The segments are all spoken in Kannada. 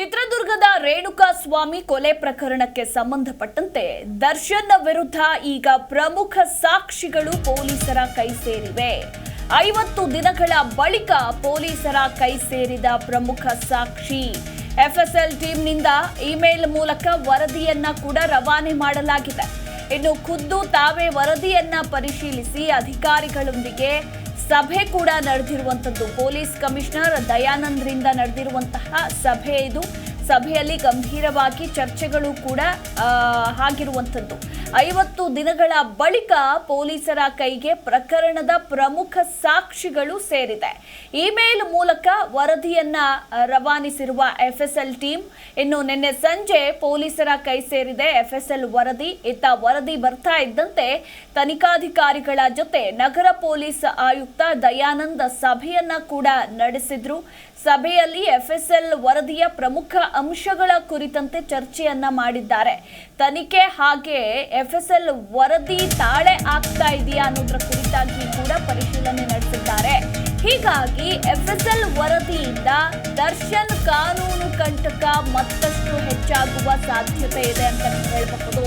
ಚಿತ್ರದುರ್ಗದ ರೇಣುಕಾ ಸ್ವಾಮಿ ಕೊಲೆ ಪ್ರಕರಣಕ್ಕೆ ಸಂಬಂಧಪಟ್ಟಂತೆ ದರ್ಶನ್ ವಿರುದ್ಧ ಈಗ ಪ್ರಮುಖ ಸಾಕ್ಷಿಗಳು ಪೊಲೀಸರ ಕೈ ಸೇರಿವೆ. ಐವತ್ತು ದಿನಗಳ ಬಳಿಕ ಪೊಲೀಸರ ಕೈ ಸೇರಿದ ಪ್ರಮುಖ ಸಾಕ್ಷಿ. ಎಫ್ಎಸ್ಎಲ್ ಟೀಮ್ನಿಂದ ಇಮೇಲ್ ಮೂಲಕ ವರದಿಯನ್ನ ಕೂಡ ರವಾನೆ ಮಾಡಲಾಗಿದೆ. ಇನ್ನು ಖುದ್ದು ತಾವೇ ವರದಿಯನ್ನ ಪರಿಶೀಲಿಸಿ ಅಧಿಕಾರಿಗಳೊಂದಿಗೆ ಸಭೆ ಕೂಡ ನಡೆದಿರುವಂತದ್ದು. ಪೊಲೀಸ್ ಕಮಿಷನರ್ ದಯಾನಂದ್ರಿಂದ ನಡೆದಿರುವಂತಹ ಸಭೆ ಇದು. ಸಭೆಯಲ್ಲಿ ಗಂಭೀರವಾಗಿ ಚರ್ಚೆಗಳು ಕೂಡ ಆಗಿರುವಂಥದ್ದು. ಐವತ್ತು ದಿನಗಳ ಬಳಿಕ ಪೊಲೀಸರ ಕೈಗೆ ಪ್ರಕರಣದ ಪ್ರಮುಖ ಸಾಕ್ಷಿಗಳು ಸೇರಿದೆ. ಇಮೇಲ್ ಮೂಲಕ ವರದಿಯನ್ನ ರವಾನಿಸಿರುವ ಎಫ್ಎಸ್ಎಲ್ ಟೀಮ್, ಇನ್ನು ನಿನ್ನೆ ಸಂಜೆ ಪೊಲೀಸರ ಕೈ ಸೇರಿದೆ ಎಫ್ಎಸ್ಎಲ್ ವರದಿ. ಇತ್ತ ವರದಿ ಬರ್ತಾ ಇದ್ದಂತೆ ತನಿಖಾಧಿಕಾರಿಗಳ ಜೊತೆ ನಗರ ಪೊಲೀಸ್ ಆಯುಕ್ತ ದಯಾನಂದ ಸಭೆಯನ್ನ ಕೂಡ ನಡೆಸಿದ್ರು. ಸಭೆಯಲ್ಲಿ ಎಫ್ಎಸ್ಎಲ್ ವರದಿಯ ಪ್ರಮುಖ ಅಂಶಗಳ ಕುರಿತಂತೆ ಚರ್ಚೆಯನ್ನ ಮಾಡಿದ್ದಾರೆ. ತನಿಖೆ ಹಾಗೆ ಎಫ್ ಎಸ್ ಎಲ್ ವರದಿ ತಾಳೆ ಆಗ್ತಾ ಇದೆಯಾ ಅನ್ನೋದ್ರ ಕುರಿತಾಗಿ ಕೂಡ ಪರಿಶೀಲನೆ ನಡೆಸಿದ್ದಾರೆ. ಹೀಗಾಗಿ ಎಫ್ ಎಸ್ ಎಲ್ ವರದಿಯಿಂದ ದರ್ಶನ್ ಕಾನೂನು ಕಂಟಕ ಮತ್ತಷ್ಟು ಹೆಚ್ಚಾಗುವ ಸಾಧ್ಯತೆ ಇದೆ ಅಂತ ಹೇಳಬಹುದು.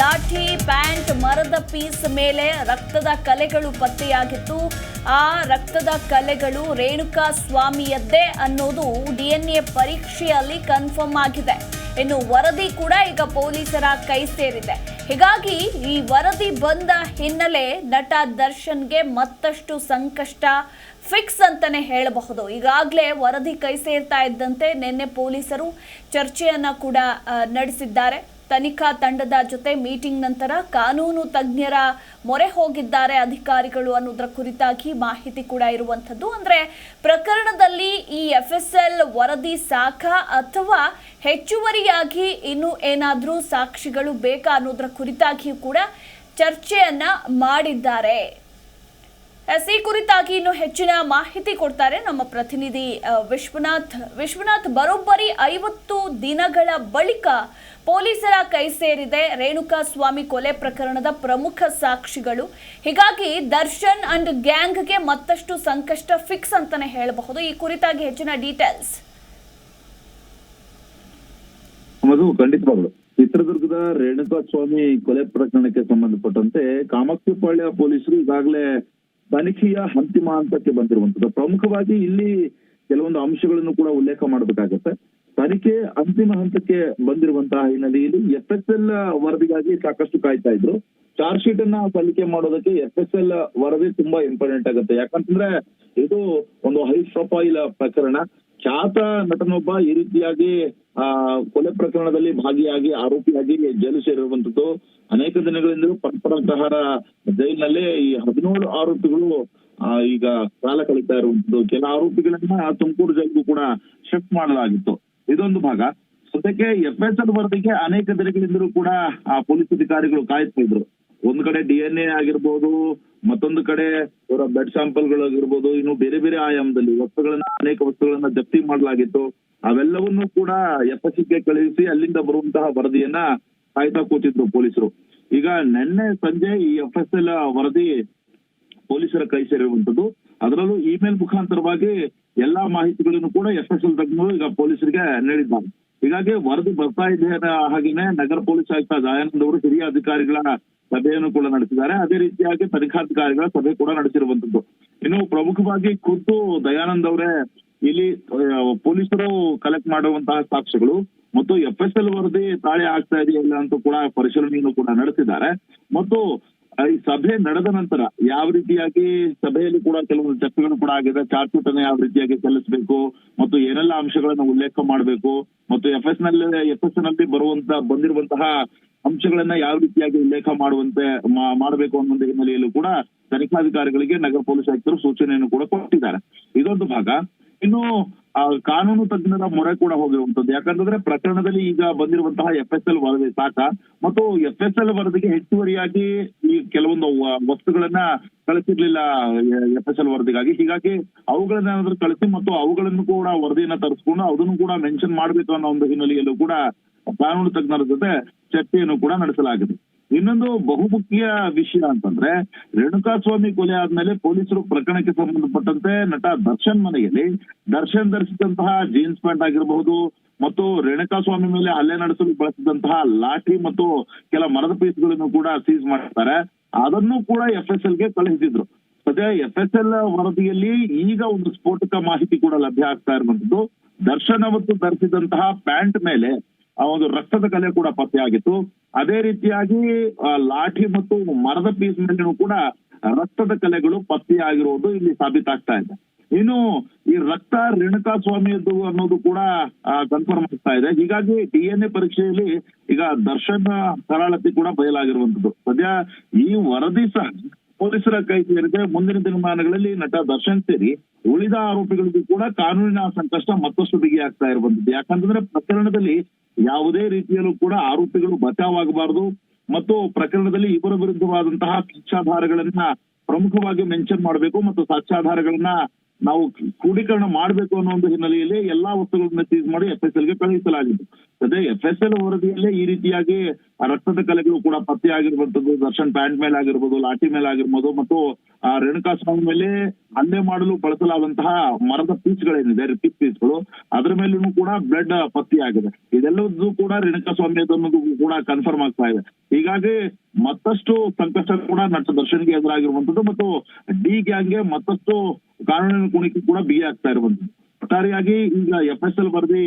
ಲಾಠಿ, ಪ್ಯಾಂಟ್, ಮರದ ಪೀಸ್ ಮೇಲೆ ರಕ್ತದ ಕಲೆಗಳು ಪತ್ತೆಯಾಗಿತ್ತು. ಆ ರಕ್ತದ ಕಲೆಗಳು ರೇಣುಕಾ ಸ್ವಾಮಿಯದ್ದೇ ಅನ್ನೋದು ಡಿಎನ್ಎ ಪರೀಕ್ಷೆಯಲ್ಲಿ ಕನ್ಫರ್ಮ್ ಆಗಿದೆ. ಇನ್ನು ವರದಿ ಕೂಡ ಈಗ ಪೊಲೀಸರ ಕೈ ಸೇರಿದೆ. ಹೀಗಾಗಿ ಈ ವರದಿ ಬಂದ ಹಿನ್ನೆಲೆ ನಟ ದರ್ಶನ್ಗೆ ಮತ್ತಷ್ಟು ಸಂಕಷ್ಟ ಫಿಕ್ಸ್ ಅಂತಾನೆ ಹೇಳಬಹುದು. ಈಗಾಗಲೇ ವರದಿ ಕೈ ಸೇರ್ತಾ ಇದ್ದಂತೆ ನಿನ್ನೆ ಪೊಲೀಸರು ಚರ್ಚೆಯನ್ನು ಕೂಡ ನಡೆಸಿದ್ದಾರೆ. ತನಿಖಾ ತಂಡದ ಜೊತೆ ಮೀಟಿಂಗ್ ನಂತರ ಕಾನೂನು ತಜ್ಞರ ಮೊರೆ ಹೋಗಿದ್ದಾರೆ ಅಧಿಕಾರಿಗಳು ಅನ್ನೋದರ ಕುರಿತಾಗಿ ಮಾಹಿತಿ ಕೂಡ ಇರುವಂಥದ್ದು. ಅಂದ್ರೆ ಪ್ರಕರಣದಲ್ಲಿ ಈ ಎಫ್ ಎಸ್ ಎಲ್ ವರದಿ ಸಾಕ ಅಥವಾ ಹೆಚ್ಚುವರಿಯಾಗಿ ಇನ್ನು ಏನಾದರೂ ಸಾಕ್ಷಿಗಳು ಬೇಕಾ ಅನ್ನೋದರ ಕುರಿತಾಗಿಯೂ ಕೂಡ ಚರ್ಚೆಯನ್ನ ಮಾಡಿದ್ದಾರೆ. ಎಸ್ ಈ ಕುರಿತಾಗಿ ಇನ್ನು ಹೆಚ್ಚಿನ ಮಾಹಿತಿ ಕೊಡ್ತಾರೆ ನಮ್ಮ ಪ್ರತಿನಿಧಿ ವಿಶ್ವನಾಥ್. ವಿಶ್ವನಾಥ್, ಬರೋಬ್ಬರಿ ಐವತ್ತು ದಿನಗಳ ಬಳಿಕ ಪೊಲೀಸರ ಕೈ ಸೇರಿದೆ. ರೇಣುಕಾ ಸ್ವಾಮಿ ಕೊಲೆ ಪ್ರಕರಣದ ಪ್ರಮುಖ ಸಾಕ್ಷಿಗಳು. ಹೀಗಾಗಿ ದರ್ಶನ್ ಅಂಡ್ ಗ್ಯಾಂಗ್ಗೆ ಮತ್ತಷ್ಟು ಸಂಕಷ್ಟ ಫಿಕ್ಸ್ ಅಂತಾನೆ ಹೇಳಬಹುದು. ಈ ಕುರಿತಾಗಿ ಹೆಚ್ಚಿನ ಡೀಟೇಲ್ಸ್. ಚಿತ್ರದುರ್ಗದ ರೇಣುಕಾ ಸ್ವಾಮಿ ಕೊಲೆ ಪ್ರಕರಣಕ್ಕೆ ಸಂಬಂಧಪಟ್ಟಂತೆ ಕಾಮಾಕ್ಷಿಪಾಳ್ಯ ಪೊಲೀಸರು ಈಗಾಗಲೇ ತನಿಖೆಯ ಅಂತಿಮ ಹಂತಕ್ಕೆ ಬಂದಿರುವಂತದ್ದು ಪ್ರಮುಖವಾಗಿ ಇಲ್ಲಿ ಕೆಲವೊಂದು ಅಂಶಗಳನ್ನು ಕೂಡ ಉಲ್ಲೇಖ ಮಾಡಬೇಕಾಗತ್ತೆ. ತನಿಖೆ ಅಂತಿಮ ಹಂತಕ್ಕೆ ಬಂದಿರುವಂತಹ ಹಿನ್ನೆಲೆಯಲ್ಲಿ ಎಫ್ ಎಸ್ ಎಲ್ ವರದಿಗಾಗಿ ಸಾಕಷ್ಟು ಕಾಯ್ತಾ ಇದ್ರು. ಚಾರ್ಜ್ ಶೀಟ್ ಅನ್ನ ಸಲ್ಲಿಕೆ ಮಾಡೋದಕ್ಕೆ ಎಫ್ ಎಸ್ ಎಲ್ ವರದಿ ತುಂಬಾ ಇಂಪಾರ್ಟೆಂಟ್ ಆಗುತ್ತೆ. ಯಾಕಂತಂದ್ರೆ ಇದು ಒಂದು ಹೈ ಪ್ರೊಫೈಲ್ ಪ್ರಕರಣ. ಖ್ಯಾತ ನಟನೊಬ್ಬ ಈ ರೀತಿಯಾಗಿ, ಆ, ಕೊಲೆ ಪ್ರಕರಣದಲ್ಲಿ ಭಾಗಿಯಾಗಿ, ಆರೋಪಿಯಾಗಿ ಜೈಲು ಸೇರಿರುವಂತದ್ದು ಅನೇಕ ದಿನಗಳಿಂದಲೂ ಸಹರ ಜೈಲಿನಲ್ಲೇ ಈ ಹದಿನೇಳು ಆರೋಪಿಗಳು ಈಗ ಕಾಲ ಕಳೀತಾ ಇರುವಂತದ್ದು ಕೆಲ ಆರೋಪಿಗಳನ್ನ ತುಮಕೂರು ಜೈಲಿಗೂ ಕೂಡ ಶಿಫ್ಟ್ ಮಾಡಲಾಗಿತ್ತು. ಇದೊಂದು ಭಾಗ. ಸದ್ಯಕ್ಕೆ ಎಫ್ ಎಸ್ ವರದಿಗೆ ಅನೇಕ ದಿನಗಳಿಂದಲೂ ಕೂಡ, ಆ, ಪೊಲೀಸ್ ಅಧಿಕಾರಿಗಳು ಕಾಯ್ತಾ ಇದ್ರು ಒಂದ್ ಕಡೆ ಡಿ ಎನ್ ಎ ಆಗಿರ್ಬೋದು, ಮತ್ತೊಂದು ಕಡೆ ಅವರ ಬ್ಲಡ್ ಸ್ಯಾಂಪಲ್ ಗಳಾಗಿರ್ಬೋದು ಇನ್ನು ಬೇರೆ ಬೇರೆ ಆಯಾಮದಲ್ಲಿ ವಸ್ತುಗಳನ್ನ, ಅನೇಕ ವಸ್ತುಗಳನ್ನ ಜಪ್ತಿ ಮಾಡಲಾಗಿತ್ತು. ಅವೆಲ್ಲವನ್ನೂ ಕೂಡ ಎಫ್ ಎಸ್ಗೆ ಕಳುಹಿಸಿ ಅಲ್ಲಿಂದ ಬರುವಂತಹ ವರದಿಯನ್ನ ಕಾಯ್ತಾ ಕೂತಿದ್ರು ಪೊಲೀಸರು. ಈಗ ನಿನ್ನೆ ಸಂಜೆ ಈ ಎಫ್ ಎಸ್ ಎಲ್ ವರದಿ ಪೊಲೀಸರ ಕೈ ಸೇರಿರುವಂತದ್ದು ಅದರಲ್ಲೂ ಇಮೇಲ್ ಮುಖಾಂತರವಾಗಿ ಎಲ್ಲಾ ಮಾಹಿತಿಗಳನ್ನು ಕೂಡ ಎಫ್ ಎಸ್ ಎಲ್ ತಜ್ಞರು ಈಗ ಪೊಲೀಸರಿಗೆ ನೀಡಿದ್ದಾರೆ. ಹೀಗಾಗಿ ವರದಿ ಬರ್ತಾ ಇದೆ ಹಾಗೇನೆ ನಗರ ಪೊಲೀಸ್ ಆಯುಕ್ತ ದಯಾನಂದ್ ಅವರು ಹಿರಿಯ ಅಧಿಕಾರಿಗಳ ಸಭೆಯನ್ನು ಕೂಡ ನಡೆಸಿದ್ದಾರೆ. ಅದೇ ರೀತಿಯಾಗಿ ತನಿಖಾಧಿಕಾರಿಗಳ ಸಭೆ ಕೂಡ ನಡೆಸಿರುವಂತದ್ದು. ಇನ್ನು ಪ್ರಮುಖವಾಗಿ ಖುದ್ದು ದಯಾನಂದ್ ಅವರೇ ಇಲ್ಲಿ ಪೊಲೀಸರು ಕಲೆಕ್ಟ್ ಮಾಡುವಂತಹ ಸಾಕ್ಷ್ಯಗಳು ಮತ್ತು ಎಫ್ ಎಸ್ ಎಲ್ ವರದಿ ತಾಳೆ ಆಗ್ತಾ ಇದೆಯಾ ಇಲ್ಲ ಅಂತ ಕೂಡ ಪರಿಶೀಲನೆಯನ್ನು ಕೂಡ ನಡೆಸಿದ್ದಾರೆ. ಮತ್ತು ಈ ಸಭೆ ನಡೆದ ನಂತರ ಯಾವ ರೀತಿಯಾಗಿ ಸಭೆಯಲ್ಲಿ ಕೂಡ ಕೆಲವೊಂದು ಚರ್ಚೆಗಳು ಕೂಡ ಆಗಿದೆ. ಚಾರ್ಜ್ ಶೀಟ್ ಯಾವ ರೀತಿಯಾಗಿ ಸಲ್ಲಿಸಬೇಕು ಮತ್ತು ಏನೆಲ್ಲ ಅಂಶಗಳನ್ನು ಉಲ್ಲೇಖ ಮಾಡಬೇಕು ಮತ್ತು ಎಫ್ ಎಸ್ನಲ್ಲಿ ಎಫ್ ಎಸ್ನಲ್ಲಿ ಬರುವಂತ, ಬಂದಿರುವಂತಹ ಅಂಶಗಳನ್ನ ಯಾವ ರೀತಿಯಾಗಿ ಉಲ್ಲೇಖ ಮಾಡುವಂತೆ ಮಾಡಬೇಕು ಅನ್ನೋ ಒಂದು ಹಿನ್ನೆಲೆಯಲ್ಲೂ ಕೂಡ ತನಿಖಾಧಿಕಾರಿಗಳಿಗೆ ನಗರ ಪೊಲೀಸ್ ಆಯುಕ್ತರು ಸೂಚನೆಯನ್ನು ಕೂಡ ಕೊಟ್ಟಿದ್ದಾರೆ. ಇದೊಂದು ಭಾಗ. ಇನ್ನು ಕಾನೂನು ತಜ್ಞರ ಮೊರೆ ಕೂಡ ಹೋಗಿರುವಂತದ್ದು ಯಾಕಂತಂದ್ರೆ ಪ್ರಕರಣದಲ್ಲಿ ಈಗ ಬಂದಿರುವಂತಹ ಎಫ್ ಎಸ್ ಎಲ್ ವರದಿ ಸಾಕ. ಮತ್ತು ಎಫ್ ಎಸ್ ಎಲ್ ವರದಿಗೆ ಹೆಚ್ಚುವರಿಯಾಗಿ ಈ ಕೆಲವೊಂದು ವಸ್ತುಗಳನ್ನ ಕಳಿಸಿರ್ಲಿಲ್ಲ ಎಫ್ ಎಸ್ ಎಲ್ ವರದಿಗಾಗಿ. ಹೀಗಾಗಿ ಅವುಗಳನ್ನ ಕಳಿಸಿ ಮತ್ತು ಅವುಗಳನ್ನು ಕೂಡ ವರದಿಯನ್ನ ತರಿಸ್ಕೊಂಡು ಅದನ್ನು ಕೂಡ ಮೆನ್ಷನ್ ಮಾಡ್ಬೇಕು ಅನ್ನೋ ಒಂದು ಹಿನ್ನೆಲೆಯಲ್ಲೂ ಕೂಡ ಕಾನೂನು ತಜ್ಞರ ಜೊತೆ ಚರ್ಚೆಯನ್ನು ಕೂಡ ನಡೆಸಲಾಗಿದೆ. ಇನ್ನೊಂದು ಬಹುಮುಖ್ಯ ವಿಷಯ ಅಂತಂದ್ರೆ ರೇಣುಕಾ ಸ್ವಾಮಿ ಕೊಲೆ ಆದ್ಮೇಲೆ ಪೊಲೀಸರು ಪ್ರಕರಣಕ್ಕೆ ಸಂಬಂಧಪಟ್ಟಂತೆ ನಟ ದರ್ಶನ್ ಮನೆಯಲ್ಲಿ ದರ್ಶನ್ ಧರಿಸಿದಂತಹ ಜೀನ್ಸ್ ಪ್ಯಾಂಟ್ ಆಗಿರಬಹುದು ಮತ್ತು ರೇಣುಕಾ ಸ್ವಾಮಿ ಮೇಲೆ ಹಲ್ಲೆ ನಡೆಸಲು ಬಳಸಿದಂತಹ ಲಾಠಿ ಮತ್ತು ಕೆಲ ಮರದ ಪೀಸ್ಗಳನ್ನು ಕೂಡ ಸೀಸ್ ಮಾಡ್ತಾರೆ ಅದನ್ನು ಕೂಡ ಎಫ್ ಎಸ್ ಎಲ್ಗೆ ಕಳುಹಿಸಿದ್ರು. ಮತ್ತೆ ಎಫ್ ಎಸ್ ಎಲ್ ವರದಿಯಲ್ಲಿ ಈಗ ಒಂದು ಸ್ಫೋಟಕ ಮಾಹಿತಿ ಕೂಡ ಲಭ್ಯ ಆಗ್ತಾ ಇರುವಂತದ್ದು ದರ್ಶನ್ ಅವತ್ತು ಧರಿಸಿದಂತಹ ಪ್ಯಾಂಟ್ ಮೇಲೆ ಆ ಒಂದು ರಕ್ತದ ಕಲೆ ಕೂಡ ಪತ್ತೆಯಾಗಿತ್ತು ಅದೇ ರೀತಿಯಾಗಿ ಲಾಠಿ ಮತ್ತು ಮರದ ಪೀಸ್ ಮೇಲೂ ಕೂಡ ರಕ್ತದ ಕಲೆಗಳು ಪತ್ತೆಯಾಗಿರುವುದು ಇಲ್ಲಿ ಸಾಬೀತಾಗ್ತಾ ಇದೆ. ಇನ್ನು ಈ ರಕ್ತ ರೇಣುಕಾ ಸ್ವಾಮಿಯದ್ದು ಅನ್ನೋದು ಕೂಡ ಕನ್ಫರ್ಮ್ ಆಗ್ತಾ ಇದೆ. ಹೀಗಾಗಿ ಡಿ ಎನ್ ಎ ಪರೀಕ್ಷೆಯಲ್ಲಿ ಈಗ ದರ್ಶನ ಸರಳತೆ ಕೂಡ ಬಯಲಾಗಿರುವಂತದ್ದು ಸದ್ಯ ಈ ವರದಿ ಸಹ ಪೊಲೀಸರ ಕೈ ಸೇರಿದೆ. ಮುಂದಿನ ದಿನಮಾನಗಳಲ್ಲಿ ನಟ ದರ್ಶನ್ ಸೇರಿ ಉಳಿದ ಆರೋಪಿಗಳಿಗೂ ಕೂಡ ಕಾನೂನಿನ ಸಂಕಷ್ಟ ಮತ್ತಷ್ಟು ಬಿಗಿಯಾಗ್ತಾ ಇರುವಂತದ್ದು ಯಾಕಂತಂದ್ರೆ ಪ್ರಕರಣದಲ್ಲಿ ಯಾವುದೇ ರೀತಿಯಲ್ಲೂ ಕೂಡ ಆರೋಪಿಗಳು ಬಚಾವಾಗಬಾರದು ಮತ್ತು ಪ್ರಕರಣದಲ್ಲಿ ಇವರ ವಿರುದ್ಧವಾದಂತಹ ಸಾಕ್ಷ್ಯಾಧಾರಗಳನ್ನ ಪ್ರಮುಖವಾಗಿ ಮೆನ್ಷನ್ ಮಾಡಬೇಕು ಮತ್ತು ಸಾಕ್ಷ್ಯಾಧಾರಗಳನ್ನ ನಾವು ಕ್ರೋಢೀಕರಣ ಮಾಡಬೇಕು ಅನ್ನೋ ಒಂದು ಹಿನ್ನೆಲೆಯಲ್ಲಿ ಎಲ್ಲಾ ವಸ್ತುಗಳನ್ನ ಸೀಸ್ ಮಾಡಿ ಎಫ್ ಎಸ್ ಎಲ್ಗೆ ಕಳುಹಿಸಲಾಗಿತ್ತು. ಅದೇ ಎಫ್ ಎಸ್ ಎಲ್ ವರದಿಯಲ್ಲೇ ಈ ರೀತಿಯಾಗಿ ರಕ್ತದ ಕಲೆಗಳು ಕೂಡ ಪತ್ತೆ ಆಗಿರುವಂತದ್ದು ದರ್ಶನ್ ಪ್ಯಾಂಟ್ ಮೇಲೆ ಆಗಿರ್ಬೋದು, ಲಾಠಿ ಮೇಲೆ ಆಗಿರ್ಬೋದು ಮತ್ತು ಆ ರೇಣುಕಾ ಸ್ವಾಮಿ ಮೇಲೆ ಹಲ್ಲೆ ಮಾಡಲು ಬಳಸಲಾದಂತಹ ಮರದ ಪೀಸ್ಗಳೇನಿದೆ ರಿಪಿಕ್ ಪೀಸ್ಗಳು, ಅದರ ಮೇಲೂ ಕೂಡ ಬ್ಲಡ್ ಪತ್ತೆಯಾಗಿದೆ. ಇದೆಲ್ಲದೂ ಕೂಡ ರೇಣುಕಾ ಸ್ವಾಮಿ ಅನ್ನೋದು ಕೂಡ ಕನ್ಫರ್ಮ್ ಆಗ್ತಾ ಇದೆ. ಹೀಗಾಗಿ ಮತ್ತಷ್ಟು ಸಂಕಷ್ಟ ಕೂಡ ನಟ ದರ್ಶನ್ಗೆ ಎದುರಾಗಿರುವಂತದ್ದು ಮತ್ತು ಡಿ ಗ್ಯಾಂಗ್ಗೆ ಮತ್ತಷ್ಟು ಕಾನೂನಿನ ಕುಣಿಕೆ ಕೂಡ ಬಿಗಿ ಆಗ್ತಾ ಇರುವಂತದ್ದು ಒಟ್ಟಾರೆಯಾಗಿ ಈಗ ಎಫ್ ಎಸ್ ಎಲ್ ವರದಿ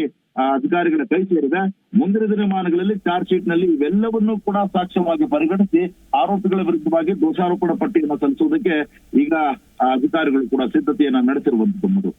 ಅಧಿಕಾರಿಗಳ ಕೈ ಸೇರಿದೆ ಮುಂದಿನ ದಿನಮಾನಗಳಲ್ಲಿ ಚಾರ್ಜ್ ಶೀಟ್ನಲ್ಲಿ ಇವೆಲ್ಲವನ್ನೂ ಕೂಡ ಸಾಕ್ಷ್ಯವಾಗಿ ಪರಿಗಣಿಸಿ ಆರೋಪಿಗಳ ವಿರುದ್ಧವಾಗಿ ದೋಷಾರೋಪಣ ಪಟ್ಟಿಯನ್ನು ಸಲ್ಲಿಸುವುದಕ್ಕೆ ಈಗ ಅಧಿಕಾರಿಗಳು ಕೂಡ ಸಿದ್ಧತೆಯನ್ನ ನಡೆಸಿರುವಂತದ್ದು